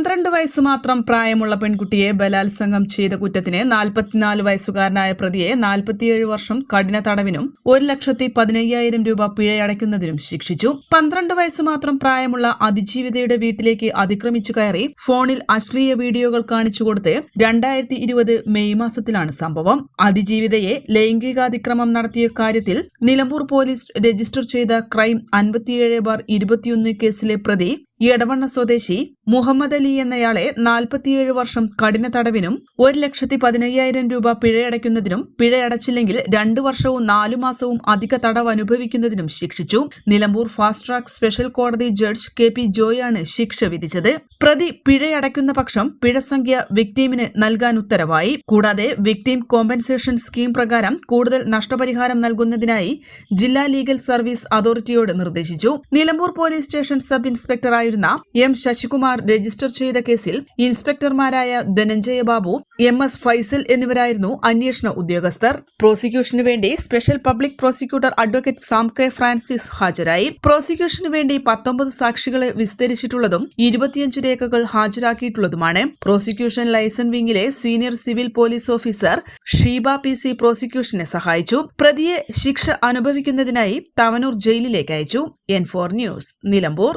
പന്ത്രണ്ട് വയസ്സ് മാത്രം പ്രായമുള്ള പെൺകുട്ടിയെ ബലാത്സംഗം ചെയ്ത കുറ്റത്തിന് നാൽപ്പത്തിനാല് വയസ്സുകാരനായ പ്രതിയെ നാൽപ്പത്തിയേഴ് വർഷം കഠിന തടവിനും ഒരു ലക്ഷത്തി പതിനയ്യായിരം രൂപ പിഴയടയ്ക്കുന്നതിനും ശിക്ഷിച്ചു. പന്ത്രണ്ട് വയസ്സ് മാത്രം പ്രായമുള്ള അതിജീവിതയുടെ വീട്ടിലേക്ക് അതിക്രമിച്ചു കയറി ഫോണിൽ അശ്ലീയ വീഡിയോകൾ കാണിച്ചു കൊടുത്ത് രണ്ടായിരത്തി ഇരുപത് മെയ് മാസത്തിലാണ് സംഭവം. അതിജീവിതയെ ലൈംഗികാതിക്രമം നടത്തിയ കാര്യത്തിൽ നിലമ്പൂർ പോലീസ് രജിസ്റ്റർ ചെയ്ത ക്രൈം അൻപത്തിയേഴ് ബാർ ഇരുപത്തിയൊന്ന് കേസിലെ പ്രതി എടവണ്ണ സ്വദേശി മുഹമ്മദ് അലി എന്നയാളെ നാൽപ്പത്തിയേഴ് വർഷം കഠിന തടവിനും ഒരു ലക്ഷത്തി പതിനയ്യായിരം രൂപ പിഴയടയ്ക്കുന്നതിനും പിഴയടച്ചില്ലെങ്കിൽ രണ്ടു വർഷവും നാലു മാസവും അധിക തടവ് അനുഭവിക്കുന്നതിനും ശിക്ഷിച്ചു. നിലമ്പൂർ ഫാസ്റ്റ് ട്രാക്ക് സ്പെഷ്യൽ കോടതി ജഡ്ജ് കെ പി ജോയാണ് ശിക്ഷ വിധിച്ചത്. പ്രതി പിഴയടയ്ക്കുന്ന പക്ഷം പിഴസംഖ്യ വിക്ടീമിന് നൽകാൻ ഉത്തരവായി. കൂടാതെ വിക്ടീം കോമ്പൻസേഷൻ സ്കീം പ്രകാരം കൂടുതൽ നഷ്ടപരിഹാരം നൽകുന്നതിനായി ജില്ലാ ലീഗൽ സർവീസ് അതോറിറ്റിയോട് നിർദ്ദേശിച്ചു. നിലമ്പൂർ പോലീസ് സ്റ്റേഷൻ സബ് ഇൻസ്പെക്ടറായിരുന്ന എം ശശികുമാർ രജിസ്റ്റർ ചെയ്ത കേസിൽ ഇൻസ്പെക്ടർമാരായ ധനഞ്ജയ ബാബു എം എസ് ഫൈസൽ എന്നിവരായിരുന്നു അന്വേഷണ ഉദ്യോഗസ്ഥർ. പ്രോസിക്യൂഷനു വേണ്ടി special public prosecutor advocate Sam K Francis ഹാജരായി. പ്രോസിക്യൂഷനു വേണ്ടി പത്തൊമ്പത് സാക്ഷികളെ വിസ്തരിച്ചിട്ടുള്ളതും ഇരുപത്തിയഞ്ച് രേഖകൾ ഹാജരാക്കിയിട്ടുള്ളതുമാണ്. Prosecution licence വിംഗിലെ senior civil police officer Sheeba P C പ്രോസിക്യൂഷനെ സഹായിച്ചു. പ്രതിയെ ശിക്ഷ അനുഭവിക്കുന്നതിനായി തവനൂർ ജയിലിലേക്ക് അയച്ചു. N four news Nilambur.